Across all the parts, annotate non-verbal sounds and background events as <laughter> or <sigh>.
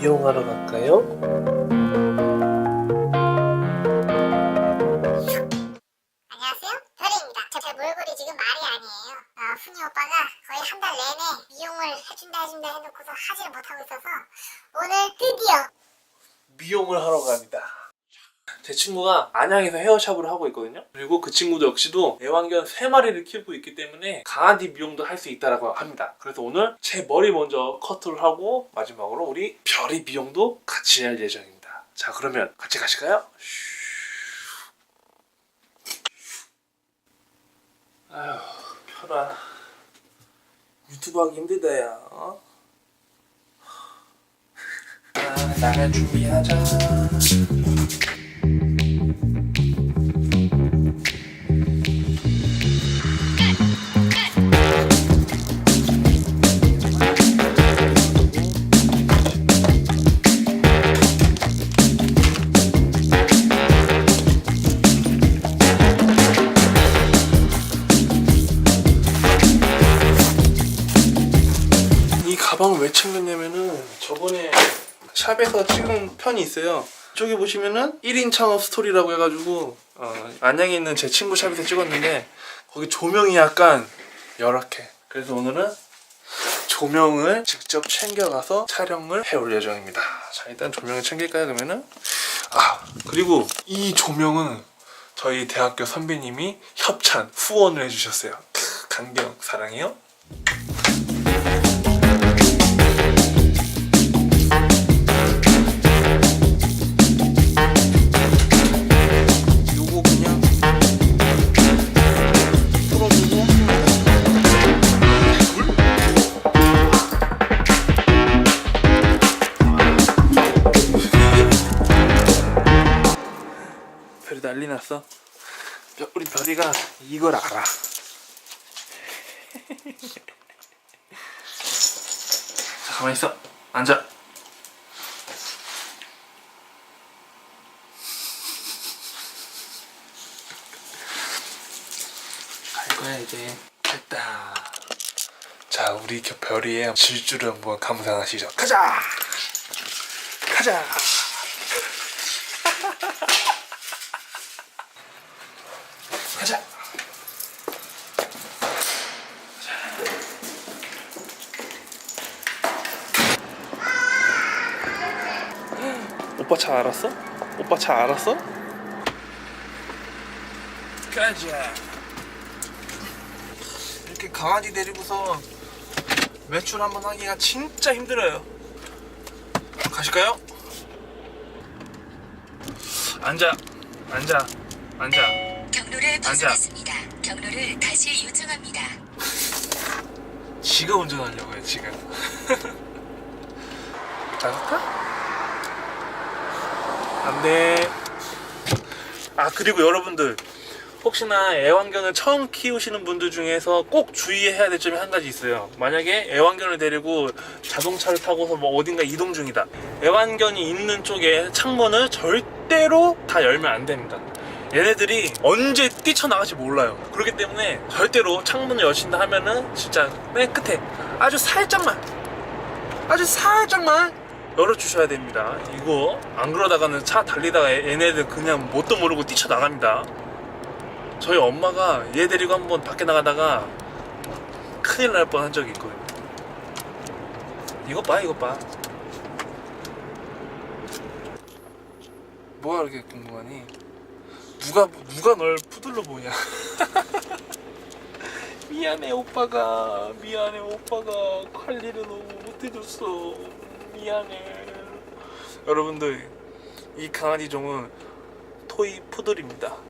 미용하러 갈까요? 안녕하세요. 별이입니다. 제 몰골이 지금 말이 아니에요. 어, 훈이 오빠가 거의 한 달 내내 미용을 해준다 해준다 해놓고서 하지를 못하고 있어서 오늘 드디어 미용을 하러 갑니다. 제 친구가 안양에서 헤어샵을 하고 있거든요. 그리고 그 친구도 역시도 애완견 3마리를 키우고 있기 때문에 강아지 미용도 할 수 있다라고 합니다. 그래서 오늘 제 머리 먼저 커트를 하고 마지막으로 우리 별이 미용도 같이 할 예정입니다. 자 그러면 같이 가실까요? 아휴 별아 유튜브 하기 힘들다 야 어? 아, 나갈 준비하자 왜 챙겼냐면은 저번에 샵에서 찍은 편이 있어요. 저기 보시면은 1인 창업 스토리라고 해가지고 어, 안양에 있는 제 친구 샵에서 찍었는데 거기 조명이 약간 열악해. 그래서 오늘은 조명을 직접 챙겨가서 촬영을 해올 예정입니다. 자 일단 조명을 챙길까요 그러면은 아 그리고 이 조명은 저희 대학교 선배님이 협찬 후원을 해주셨어요. 크, <laughs> 강경 사랑해요. 난리 났어. 별- 우리 별이가 이걸 알아. <laughs> 자, 가만히 있어. 앉아. 갈 거야 이제. 됐다. 자, 우리 겨- 별이의 질주를 한번 감상하시죠. 가자. 가자. 오빠 차 알았어? 오빠 차 알았어? 가자. 이렇게 강아지 데리고서 외출 한번 하기가 진짜 힘들어요. 가실까요? 앉아, 앉아, 앉아. 경로를 벗어났습니다. 경로를 다시 요청합니다. 지가 운전하려고요 지금. 나갈까? <laughs> 안돼. 아 그리고 여러분들 혹시나 애완견을 처음 키우시는 분들 중에서 꼭 주의해야 될 점이 한 가지 있어요. 만약에 애완견을 데리고 자동차를 타고서 뭐 어딘가 이동 중이다. 애완견이 있는 쪽에 창문을 절대로 다 열면 안 됩니다. 얘네들이 언제 뛰쳐나갈지 몰라요. 그렇기 때문에 절대로 창문을 여신다 하면은 진짜 맨 끝에 아주 살짝만, 아주 살짝만 열어주셔야 됩니다. 이거 안 그러다가는 차 달리다가 얘- 얘네들 그냥 뭣도 모르고 뛰쳐나갑니다. 저희 엄마가 얘 데리고 한번 밖에 나가다가 큰일 날 뻔한 적이 있거든요. 이것 봐, 이것 봐. 뭐가 이렇게 궁금하니? 누가 누가 널 푸들러 보냐? <laughs> 미안해 오빠가 미안해 오빠가 관리를 너무 못해줬어 미안해 여러분들 이 강아지 종은 토이 푸들입니다.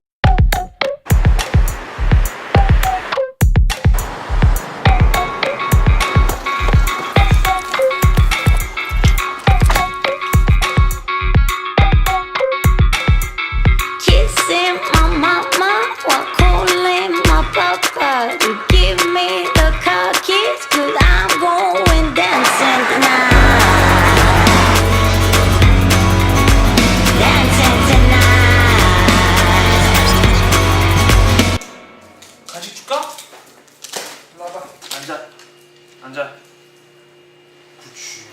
그렇지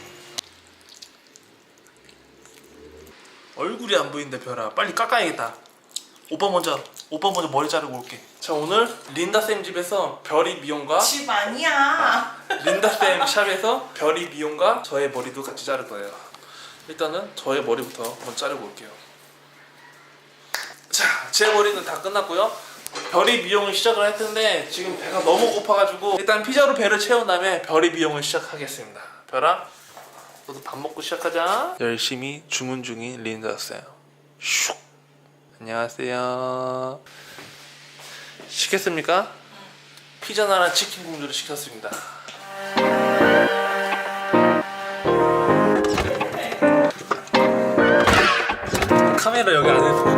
얼굴이 안 보인다 별아. 빨리 깎아야겠다. 오빠 먼저 오빠 먼저 머리 자르고 올게. 자 오늘 린다 쌤 집에서 별이 미용과 집 아니야. 린다 쌤 샵에서 별이 미용과 저의 머리도 같이 자를 거예요. 일단은 저의 머리부터 먼저 자르고 올게요. 자 제 머리는 다 끝났고요. 별이 미용을 시작을 할 텐데 지금 배가 너무 고파가지고 일단 피자로 배를 채운 다음에 별이 미용을 시작하겠습니다 별아 너도 밥 먹고 시작하자. 열심히 주문 중인 린다 쌤. 슉. 안녕하세요. 시켰습니까? 피자 나라 치킨 공주를 시켰습니다. 카메라 여기 안에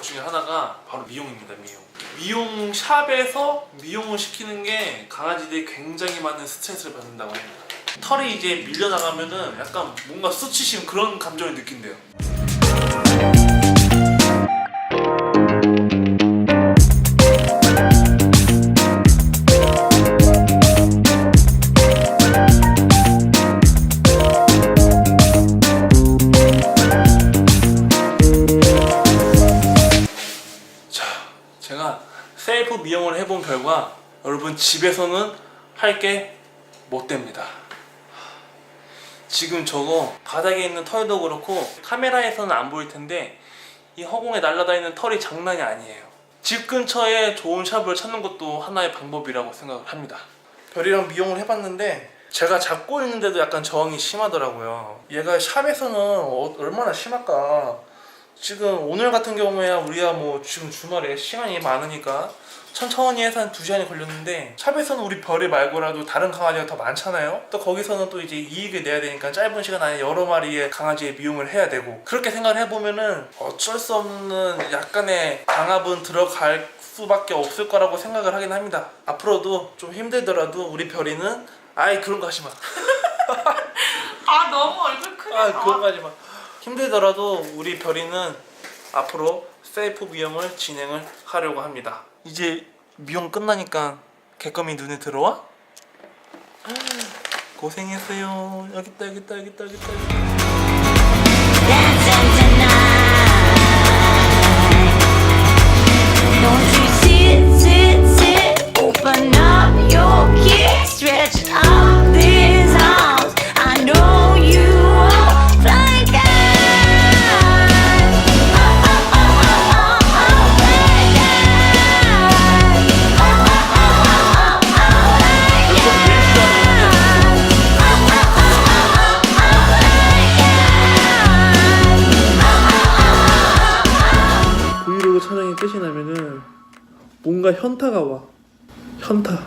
것 중에 하나가 바로 미용입니다 미용. 미용 샵에서 미용을 시키는 게 강아지들이 굉장히 많은 스트레스를 받는다고 합니다. 털이 이제 밀려나가면은 약간 뭔가 수치심 그런 감정을 느낀대요 제가 셀프 미용을 해본 결과 여러분 집에서는 할 게 못 됩니다. 지금 저거 바닥에 있는 털도 그렇고 카메라에서는 안 보일 텐데 이 허공에 날아다니는 털이 장난이 아니에요. 집 근처에 좋은 샵을 찾는 것도 하나의 방법이라고 생각을 합니다. 별이랑 미용을 해봤는데 제가 잡고 있는데도 약간 저항이 심하더라고요. 얘가 샵에서는 어- 얼마나 심할까? 지금 오늘 같은 경우에야 우리가 뭐 지금 주말에 시간이 많으니까 천천히 해서 한 2시간이 걸렸는데 샵에서는 우리 별이 말고라도 다른 강아지가 더 많잖아요 또 거기서는 또 이제 이익을 내야 되니까 짧은 시간 안에 여러 마리의 강아지의 미용을 해야 되고 그렇게 생각을 해보면은 어쩔 수 없는 약간의 강압은 들어갈 수밖에 없을 거라고 생각을 하긴 합니다 앞으로도 좀 힘들더라도 우리 별이는 아이 그런 거 하지 마 <laughs> 아 너무 얼굴 크네. 아 그런 거 하지 마. 힘들더라도 우리 별이는 앞으로 셀프 미용을 진행을 하려고 합니다. 이제 미용 끝나니까 개껌이 눈에 들어와? 고생했어요. 여기 있다 여기 있다 여기 있다 여기 있다. 여기 있다. 뭔가 현타가 와. 현타.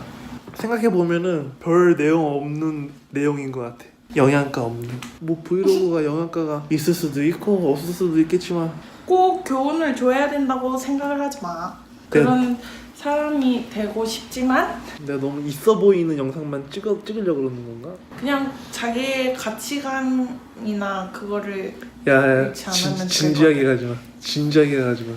생각해 보면은 별 내용 없는 내용인 것 같아. 영양가 없는. 뭐 브이로그가 영양가가 있을 수도 있고 없을 수도 있겠지만 꼭 교훈을 줘야 된다고 생각을 하지 마. 네. 그런 사람이 되고 싶지만 내가 너무 있어 보이는 영상만 찍어 찍으려고 그러는 건가? 그냥 자기의 가치관이나 그거를 야, 그렇지 않으면 될 진지하게 가지 마. 진지하게 가지 마.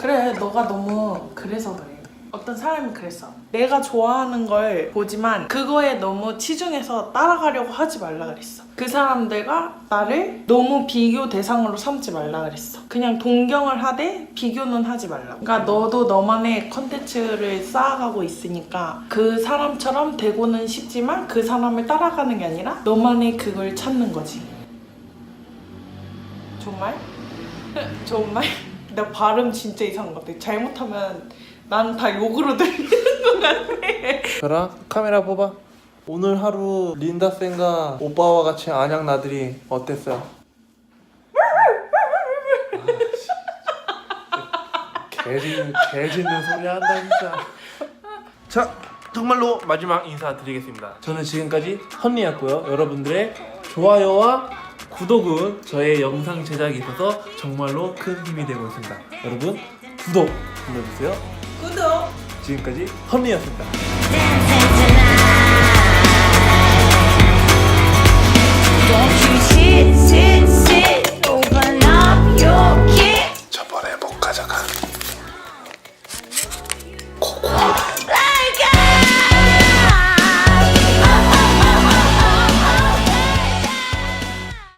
그래 너가 너무 그래서 그래. 어떤 사람이 그랬어. 내가 좋아하는 걸 보지만 그거에 너무 치중해서 따라가려고 하지 말라 그랬어. 그 사람들과 나를 너무 비교 대상으로 삼지 말라 그랬어. 그냥 동경을 하되 비교는 하지 말라 그러니까 너도 너만의 컨텐츠를 쌓아가고 있으니까 그 사람처럼 되고는 싶지만 그 사람을 따라가는 게 아니라 너만의 그걸 찾는 거지. 정말? <laughs> 정말? 나 발음 진짜 이상한 것 같아. 잘못하면 난 다 욕으로 <laughs> 들리는 것 같아. 별아 카메라 뽑아. 오늘 하루 린다 쌤과 오빠와 같이 안양 나들이 어땠어요? 개 짖는 개 짖는 소리 한다 진짜. 자 정말로 마지막 인사드리겠습니다. 저는 지금까지 헌리였고요. 여러분들의 좋아요와 구독은 저의 영상 제작에 있어서 정말로 큰 힘이 되고 있습니다. 여러분 구독 눌러주세요. 구독! 지금까지 헌리였습니다.